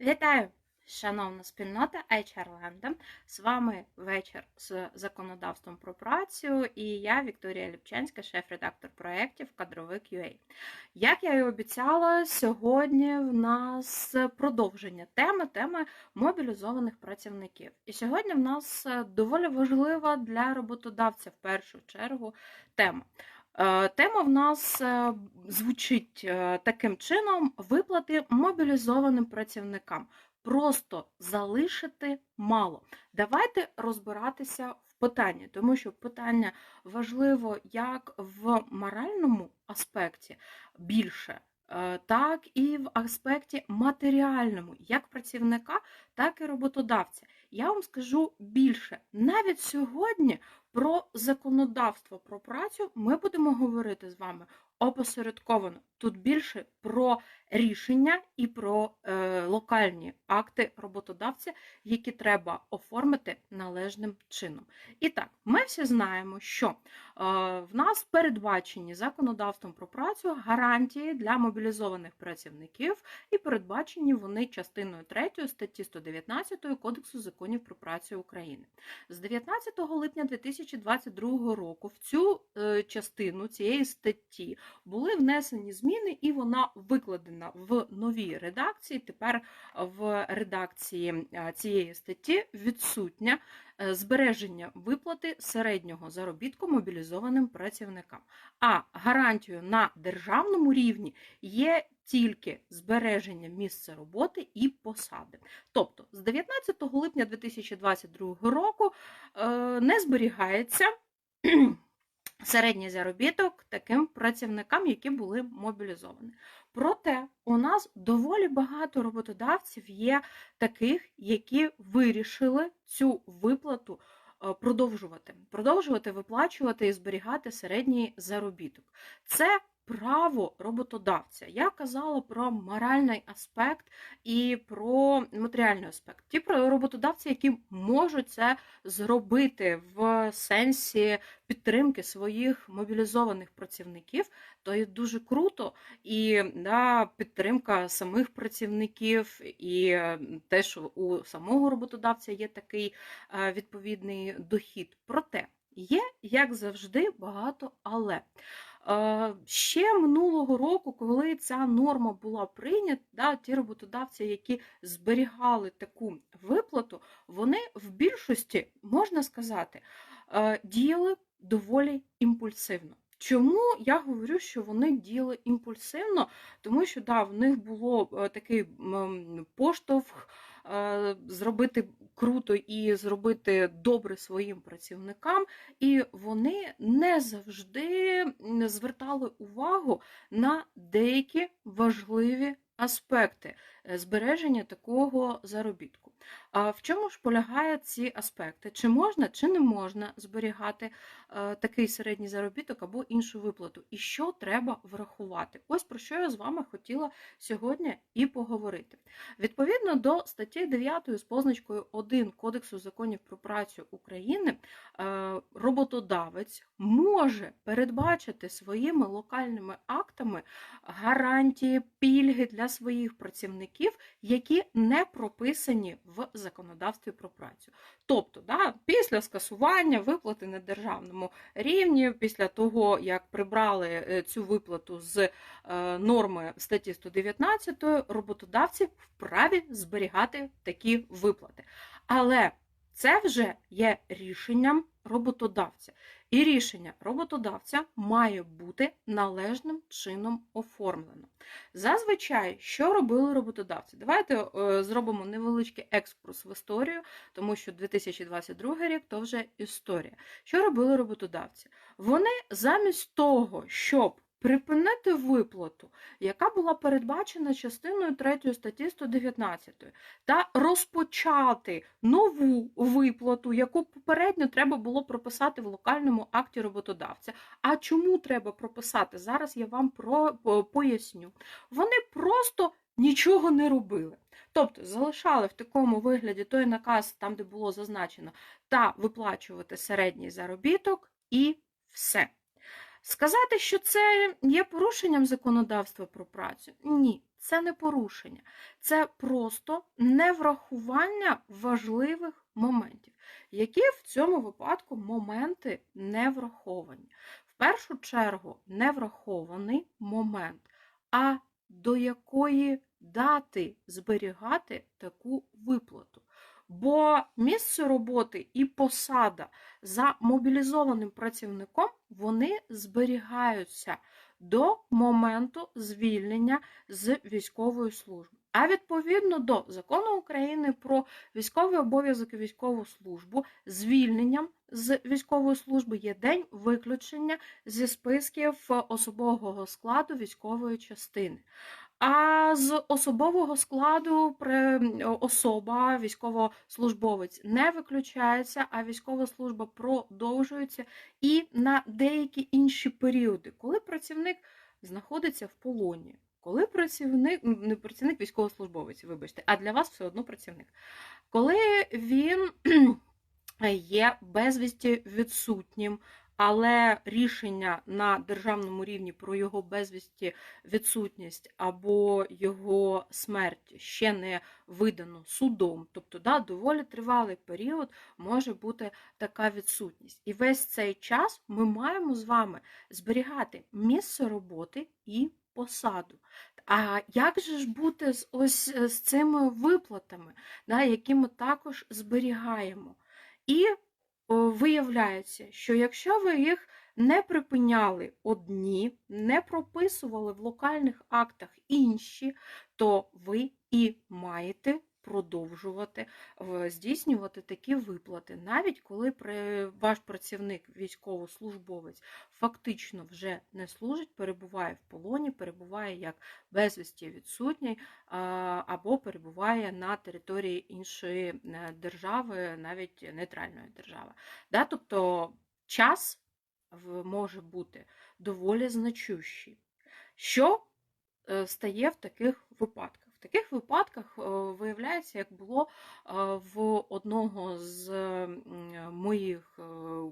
Вітаю, шановна спільнота HR Land. З вами вечір з законодавством про працю і я, Вікторія Ліпчанська, шеф-редактор проєктів Кадровик UA. Як я і обіцяла, сьогодні в нас продовження теми теми мобілізованих працівників. І сьогодні в нас доволі важлива для роботодавця в першу чергу тема. Е, Тема в нас е, звучить е, таким чином: виплати мобілізованим працівникам. Просто залишити мало. Давайте розбиратися в питанні, тому що питання важливо як в моральному аспекті більше, так і в аспекті матеріальному, як працівника, так і роботодавця. Я вам скажу більше. Навіть сьогодні про законодавство про працю ми будемо говорити з вами опосередковано. Тут більше про рішення і про е, локальні акти роботодавця, які треба оформити належним чином. І так, ми всі знаємо, що е, в нас передбачені законодавством про працю гарантії для мобілізованих працівників, і передбачені вони частиною 3 статті 119 Кодексу законів про працю України. З 19 липня 2022 року в цю е, частину цієї статті були внесені зміни, і вона викладена в новій редакції. Тепер в редакції е, цієї статті відсутня е, збереження виплати середнього заробітку мобілізованим працівникам. А гарантією на державному рівні є тільки збереження місця роботи і посади. Тобто з 19 липня 2022 року е, не зберігається середній заробіток таким працівникам, які були мобілізовані. Проте у нас доволі багато роботодавців є таких, які вирішили цю виплату е, продовжувати, продовжувати виплачувати і зберігати середній заробіток. Це право роботодавця. Я казала про моральний аспект і про матеріальний аспект. Ті про роботодавці, які можуть це зробити в сенсі підтримки своїх мобілізованих працівників, то є дуже круто. І да, підтримка самих працівників, і те, що у самого роботодавця є такий е, відповідний дохід. Проте є, як завжди, багато але. Е, Ще минулого року, коли ця норма була прийнята, да, ті роботодавці, які зберігали таку виплату, вони в більшості, можна сказати, е, діяли доволі імпульсивно. Чому я говорю, що вони діяли імпульсивно? Тому що да, в них було е, такий поштовх зробити круто і зробити добре своїм працівникам, і вони не завжди звертали увагу на деякі важливі аспекти е, збереження такого заробітку. А в чому ж полягають ці аспекти? Чи можна, чи не можна зберігати е, такий середній заробіток або іншу виплату? І що треба врахувати? Ось про що я з вами хотіла сьогодні і поговорити. Відповідно до статті 9 з позначкою 1 Кодексу законів про працю України, е, роботодавець може передбачити своїми локальними актами гарантії, пільги для своїх працівників, які не прописані в законодавстві про працю. Тобто, да, після скасування виплати на державному рівні, після того, як прибрали е, цю виплату з е, норми статті 119, роботодавці вправі зберігати такі виплати. Але це вже є рішенням роботодавця. І рішення роботодавця має бути належним чином оформлено. Зазвичай, що робили роботодавці? Давайте е, зробимо невеличкий екскурс в історію, тому що 2022 рік то вже історія. Що робили роботодавці? Вони замість того, щоб припинити виплату, яка була передбачена частиною 3 статті 119, та розпочати нову виплату, яку попередньо треба було прописати в локальному акті роботодавця. А чому треба прописати? Зараз я вам про, поясню. Вони просто нічого не робили. Тобто залишали в такому вигляді той наказ, там, де було зазначено, та виплачувати середній заробіток, і все. Сказати, що це є порушенням законодавства про працю? Ні, це не порушення, це просто неврахування важливих моментів, які в цьому випадку моменти не враховані. В першу чергу не врахований момент, а до якої дати зберігати таку виплату. Бо місце роботи і посада за мобілізованим працівником вони зберігаються до моменту звільнення з військової служби. А відповідно до закону України про військовий обов'язок і військову службу, звільненням з військової служби є день виключення зі списків особового складу військової частини. А з особового складу особа, військовослужбовець не виключається, а військова служба продовжується і на деякі інші періоди, коли працівник знаходиться в полоні. Коли працівник, не працівник військовослужбовець, вибачте, а для вас все одно працівник. Коли він є безвісті відсутнім, але рішення на державному рівні про його безвісті відсутність або його смерть ще не видано судом, тобто да, доволі тривалий період може бути така відсутність. І весь цей час ми маємо з вами зберігати місце роботи і посаду. А як же ж бути з ось з цими виплатами, да, які ми також зберігаємо? І виявляється, що якщо ви їх не припиняли одні, не прописували в локальних актах інші, то ви і маєте продовжувати здійснювати такі виплати, навіть коли ваш працівник, військовослужбовець, фактично вже не служить, перебуває в полоні, перебуває як безвісті відсутній, або перебуває на території іншої е, держави, навіть нейтральної держави. Тобто час може бути доволі значущий. Що е, стає в таких випадках? Таких випадках е, виявляється, як було е, в одного з моїх е,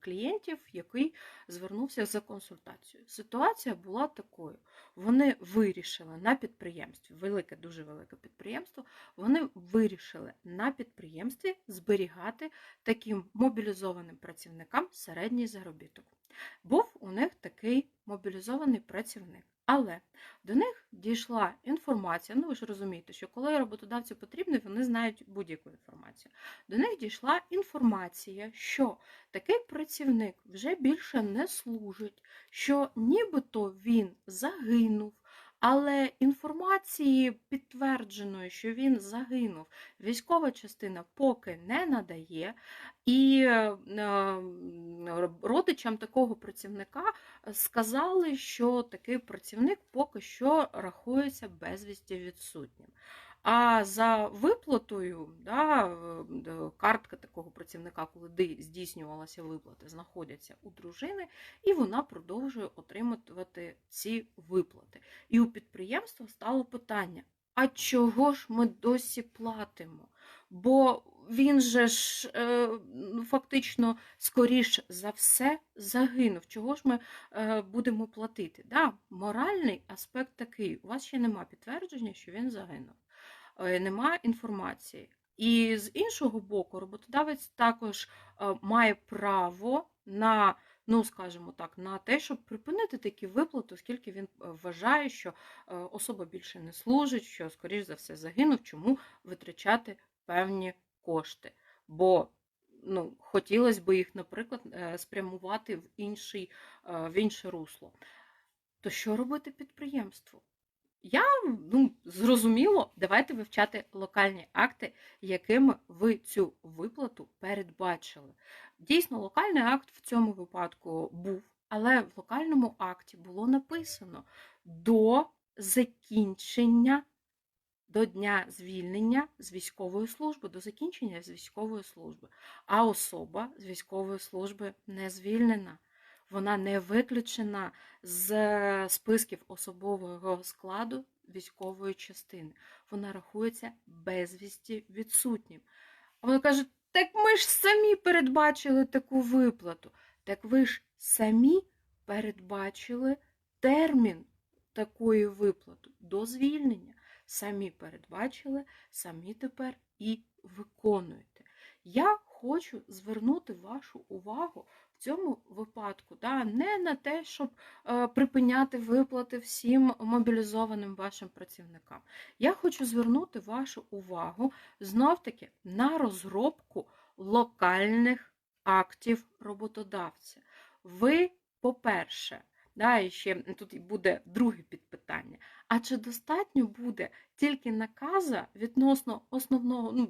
клієнтів, який звернувся за консультацією. Ситуація була такою: вони вирішили на підприємстві, велике, дуже велике підприємство, вони вирішили на підприємстві зберігати таким мобілізованим працівникам середній заробіток. Був у них такий мобілізований працівник. Але до них дійшла інформація. Ну, ви ж розумієте, що коли роботодавцю потрібно, вони знають будь-яку інформацію. До них дійшла інформація, що такий працівник вже більше не служить, що нібито він загинув. Але інформації підтвердженої, що він загинув, військова частина поки не надає, і е, родичам такого працівника сказали, що такий працівник поки що рахується безвісті відсутнім. А за виплатою, да, картка такого працівника, коли здійснювалася виплата, знаходяться у дружини, і вона продовжує отримувати ці виплати. І у підприємства стало питання: а чого ж ми досі платимо? Бо він же ж е, фактично, скоріш за все, загинув. Чого ж ми е, будемо платити? Да, Моральний аспект такий: у вас ще нема підтвердження, що він загинув. Е, нема інформації. І з іншого боку, роботодавець також е, має право на, ну скажімо так, на те, щоб припинити такі виплати, оскільки він е, вважає, що особа більше не служить, що, скоріш за все, загинув, чому витрачати певні кошти. Бо ну, хотілося б їх, наприклад, спрямувати в інший, в інше русло. То що робити підприємству? Я ну, зрозуміло, давайте вивчати локальні акти, якими ви цю виплату передбачили. Дійсно, локальний акт в цьому випадку був, але в локальному акті було написано до закінчення, до дня звільнення з військової служби, до закінчення з військової служби. А особа з військової служби не звільнена вона не виключена з списків особового складу військової частини. Вона рахується безвісті відсутнім. А вона каже: так ми ж самі передбачили таку виплату. Так ви ж самі передбачили термін такої виплати до звільнення. самі передбачили, самі тепер і виконуєте. Я хочу звернути вашу увагу в цьому випадку да, не на те, щоб е, припиняти виплати всім мобілізованим вашим працівникам. Я хочу звернути вашу увагу знов-таки на розробку локальних актів роботодавця. Ви, по-перше, да, і ще тут буде друге підпитання. А чи достатньо буде тільки наказа відносно основного, ну,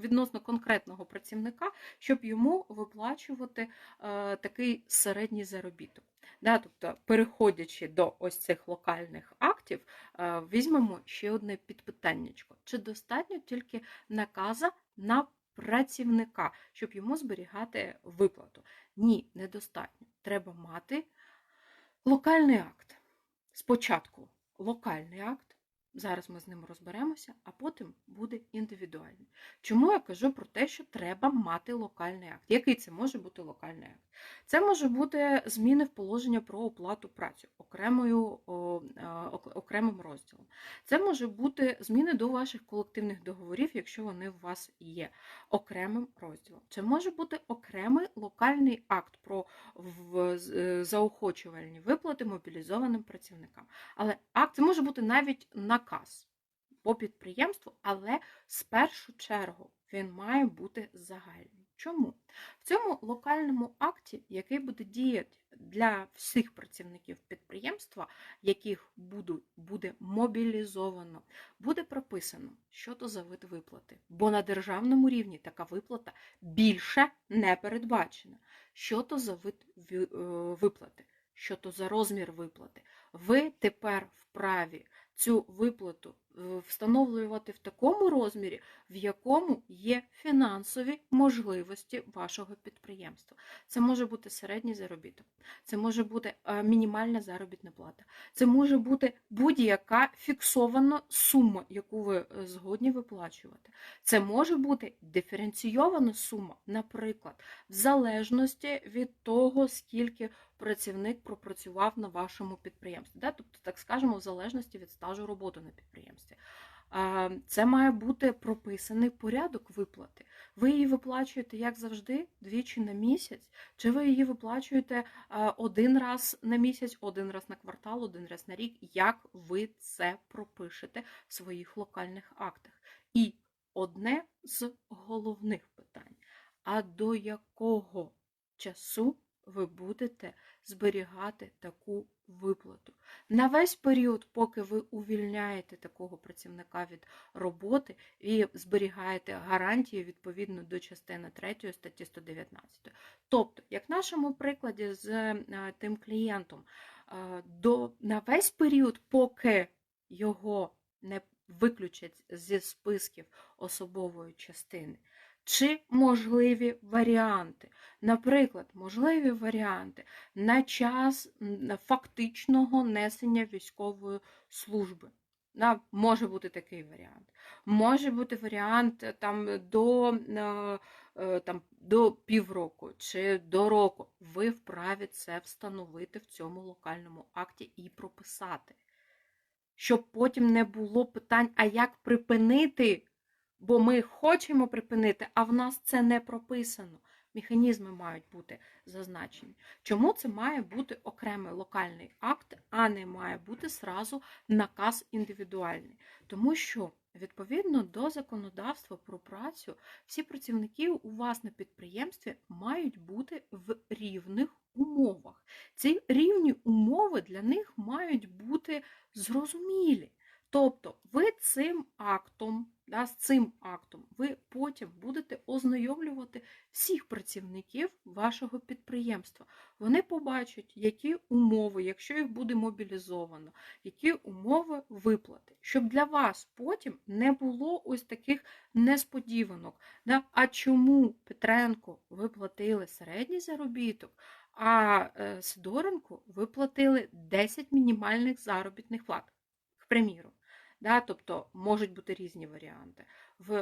відносно конкретного працівника, щоб йому виплачувати е, такий середній заробіток? Да, Тобто, переходячи до ось цих локальних актів, е, візьмемо ще одне підпитання. Чи достатньо тільки наказа на працівника, щоб йому зберігати виплату? Ні, недостатньо. Треба мати локальний акт. Спочатку локальний акт, зараз ми з ним розберемося, а потім буде індивідуальний. Чому я кажу про те, що треба мати локальний акт? Який це може бути локальний акт? Це може бути зміни в положення про оплату праці окремою, окремим розділом. Це може бути зміни до ваших колективних договорів, якщо вони у вас є окремим розділом. Це може бути окремий локальний акт про е, заохочувальні виплати мобілізованим працівникам. Але акт це може бути навіть наказ по підприємству, але з першу чергу він має бути загальний. Чому? В цьому локальному акті, який буде діяти для всіх працівників підприємства, яких буду, буде мобілізовано, буде прописано, що то за вид виплати. Бо на державному рівні така виплата більше не передбачена. Що то за вид е, виплати, що то за розмір виплати. Ви тепер вправі цю виплату встановлювати в такому розмірі, в якому є фінансові можливості вашого підприємства. Це може бути середній заробіток, це може бути е, мінімальна заробітна плата, це може бути будь-яка фіксована сума, яку ви е, згодні виплачувати. Це може бути диференційована сума, наприклад, в залежності від того, скільки працівник пропрацював на вашому підприємстві. Да? Тобто, так скажемо, в залежності від стажу роботи на підприємстві. Це має бути прописаний порядок виплати. Ви її виплачуєте, як завжди, двічі на місяць, чи ви її виплачуєте один раз на місяць, один раз на квартал, один раз на рік, як ви це пропишете в своїх локальних актах. І одне з головних питань: а до якого часу ви будете зберігати таку виплату. На весь період, поки ви увільняєте такого працівника від роботи і зберігаєте гарантії відповідно до частини 3 статті 119. Тобто, як в нашому прикладі з е, тим клієнтом, е, до, на весь період, поки його не виключать зі списків особової частини, чи можливі варіанти. Наприклад, можливі варіанти на час фактичного несення військової служби. Може бути такий варіант. Може бути варіант е, там, до е, е, там, до півроку чи до року. Ви вправі це встановити в цьому локальному акті і прописати. Щоб потім не було питань, а як припинити Бо ми хочемо припинити, а в нас це не прописано. Механізми мають бути зазначені. Чому це має бути окремий локальний акт, а не має бути сразу наказ індивідуальний? Тому що, відповідно до законодавства про працю, всі працівники у вас на підприємстві мають бути в рівних умовах. Ці рівні умови для них мають бути зрозумілі. Тобто ви цим актом, да, з цим актом, ви потім будете ознайомлювати всіх працівників вашого підприємства. Вони побачать, які умови, якщо їх буде мобілізовано, які умови виплати, щоб для вас потім не було ось таких несподіванок. Да? А чому Петренко ви платили середній заробіток? А е, Сидоренко ви платили 10 мінімальних заробітних плат, к приміру. Да? Тобто можуть бути різні варіанти.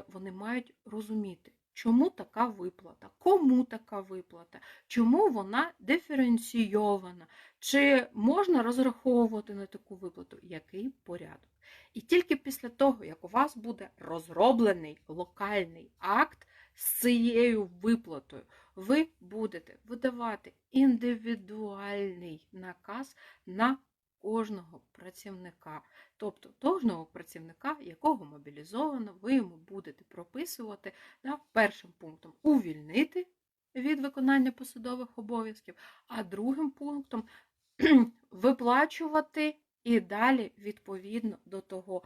Вони мають розуміти, чому така виплата, кому така виплата, чому вона диференційована, чи можна розраховувати на таку виплату, який порядок. І тільки після того, як у вас буде розроблений локальний акт з цією виплатою, ви будете видавати індивідуальний наказ на кожного працівника. Тобто кожного працівника, якого мобілізовано, ви йому будете прописувати да, першим пунктом увільнити від виконання посадових обов'язків, а другим пунктом виплачувати і далі відповідно до того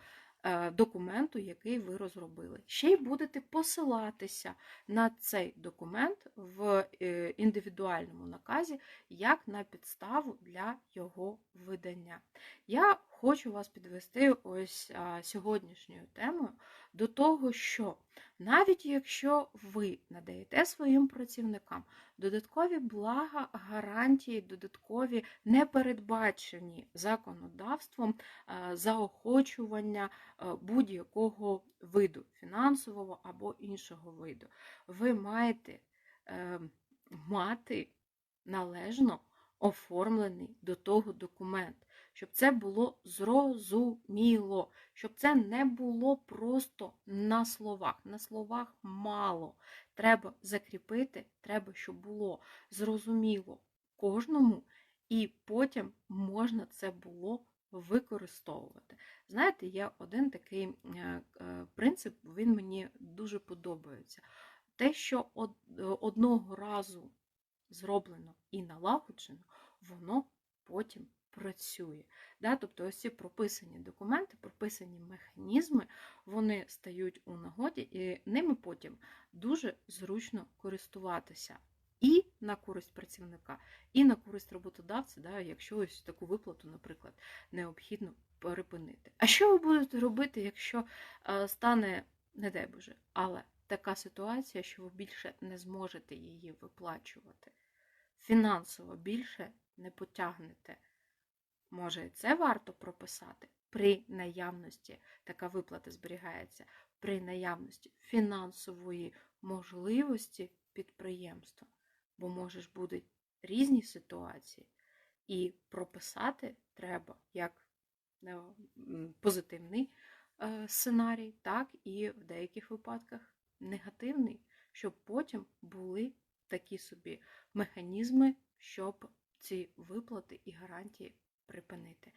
документу, який ви розробили. Ще й будете посилатися на цей документ в е, індивідуальному наказі як на підставу для його видання. Я хочу вас підвести ось сьогоднішньою темою до того, що навіть якщо ви надаєте своїм працівникам додаткові блага, гарантії, додаткові непередбачені законодавством заохочування будь-якого виду фінансового або іншого виду, ви маєте е, мати належно оформлений до того документ, щоб це було зрозуміло, щоб це не було просто на словах. На словах мало. Треба закріпити, треба, щоб було зрозуміло кожному, і потім можна це було використовувати. Знаєте, є один такий е, е, принцип, він мені дуже подобається. Те, що одного разу зроблено і налагоджено, воно потім працює. Да? Тобто ось ці прописані документи, прописані механізми, вони стають у нагоді, і ними потім дуже зручно користуватися. І на користь працівника, і на користь роботодавця, да, якщо ось таку виплату, наприклад, необхідно перепинити. А що ви будете робити, якщо стане, не дай Боже, але така ситуація, що ви більше не зможете її виплачувати? Фінансово більше не потягнете. Може, це варто прописати при наявності, така виплата зберігається, при наявності фінансової можливості підприємства. Бо, може ж, будуть різні ситуації, і прописати треба як позитивний е, сценарій, так і в деяких випадках негативний, щоб потім були такі собі механізми, щоб ці виплати і гарантії припинити.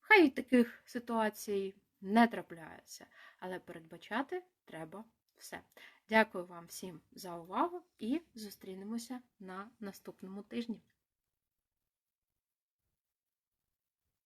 Хай таких ситуацій не трапляється, але передбачати треба все. Дякую вам всім за увагу і зустрінемося на наступному тижні.